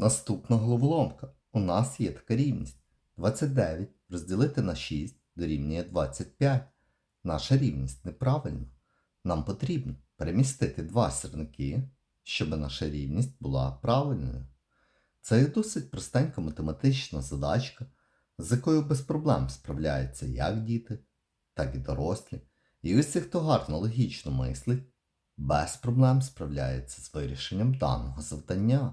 Наступна головоломка. У нас є така рівність. 29 розділити на 6 дорівнює 25. Наша рівність неправильна. Нам потрібно перемістити два сірники, щоб наша рівність була правильною. Це досить простенька математична задачка, з якою без проблем справляються як діти, так і дорослі. І усі, хто гарно логічно мислить, без проблем справляється з вирішенням даного завдання.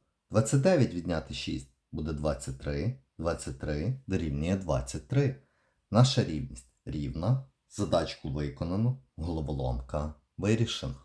29 відняти 6 буде 23, 23 дорівнює 23. Наша рівність рівна, задачку виконано, головоломка вирішена.